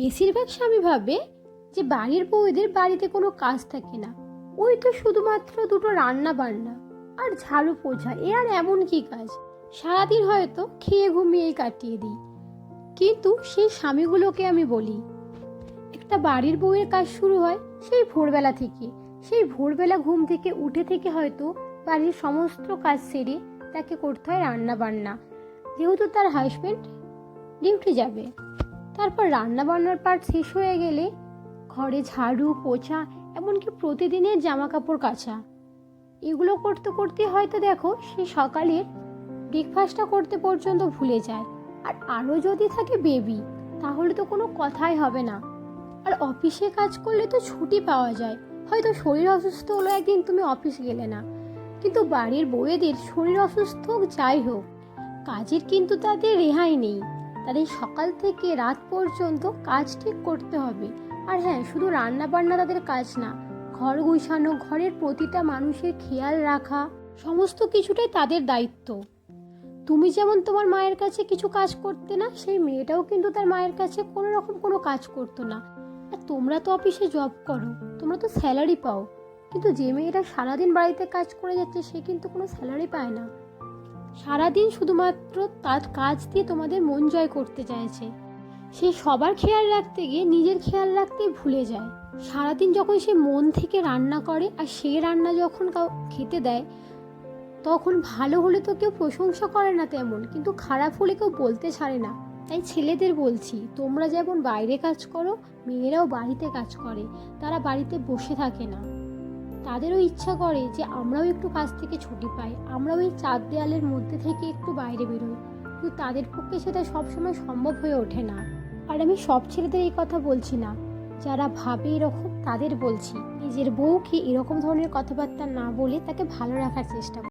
বেশিরভাগ স্বামী ভাবে যে বাড়ির বউদের বাড়িতে কোনো কাজ থাকে না। ওই তো শুধুমাত্র দুটো রান্না বান্না আর ঝাড়ু পোছা এ আর এমন কি কাজ? সারাদিন হয়তো খেয়ে ঘুমিয়েই কাটিয়ে দিই। কিন্তু সেই স্বামীগুলোকে আমি বলি, একটা বাড়ির বউয়ের কাজ শুরু হয় সেই ভোরবেলা থেকে। সেই ভোরবেলা ঘুম থেকে উঠে থেকে হয়তো বাড়ির সমস্ত কাজ সেরে তাকে করতে হয় রান্না বান্না যেহেতু তার হাজবেন্ড ডিউটি যাবে। তারপর রান্না বান্নার পার্ট শেষ হয়ে গেলে ঘরে ঝাড়ু, পোছা, এমনকি প্রতিদিনের জামা কাপড় কাচা। এগুলো করতে করতে হয়তো দেখো সে সকালের ব্রেকফাস্টটা করতে পর্যন্ত ভুলে যায়। আর আরও যদি থাকে বেবি তাহলে তো কোনো কথাই হবে না। আর অফিসে কাজ করলে তো ছুটি পাওয়া যায়। হয়তো শরীর অসুস্থ হলো একদিন তুমি অফিস গেলে না। কিন্তু বাড়ির বউয়েদের শরীর অসুস্থ হোক, যাই হোক, কাজের কিন্তু তাদের রেহাই নেই। তাদের সকাল থেকে রাত পর্যন্ত কাজ ঠিক করতে হবে। আর হ্যাঁ শুধু রান্না বান্না তাদের কাজ না, ঘর গুছানো, ঘরের প্রতিটা মানুষের খেয়াল রাখা, সমস্ত কিছুটাই তাদের দায়িত্ব। তুমি যেমন তোমার মায়ের কাছে কিছু কাজ করতে না, সেই মেয়েটাও কিন্তু তার মায়ের কাছে কোনো রকম কোনো কাজ করতো না। আর তোমরা তো অফিসে জব করো, তোমরা তো স্যালারি পাও। কিন্তু যে মেয়েটা সারাদিন বাড়িতে কাজ করে যাচ্ছে, সে কিন্তু কোনো স্যালারি পায় না। সারাদিন শুধুমাত্র তার কাজ দিয়ে তোমাদের মন জয় করতে চাইছে। সে সবার খেয়াল রাখতে গিয়ে নিজের খেয়াল রাখতেই ভুলে যায়। সারাদিন যখন সে মন থেকে রান্না করে আর সে রান্না যখন কাউ খেতে দেয়, তখন ভালো হলে তো কেউ প্রশংসা করে না তেমন, কিন্তু খারাপ হলে কেউ বলতে ছাড়ে না। তাই ছেলেদের বলছি, তোমরা যেমন বাইরে কাজ করো, মেয়েরাও বাড়িতে কাজ করে, তারা বাড়িতে বসে থাকে না। তাদেরও ইচ্ছা করে যে আমরাও একটু কাজ থেকে ছুটি পাই, আমরাও এই চার দেয়ালের মধ্যে থেকে একটু বাইরে বেরোই। কিন্তু তাদের পক্ষে সেটা সবসময় সম্ভব হয়ে ওঠে না। আর আমি সব ছেলেদের এই কথা বলছি না। যারা ভাবে এরকম তাদের বলছি। নিজের বউকে এরকম ধরনের কথাবার্তা না বলে তাকে ভালো রাখার চেষ্টা।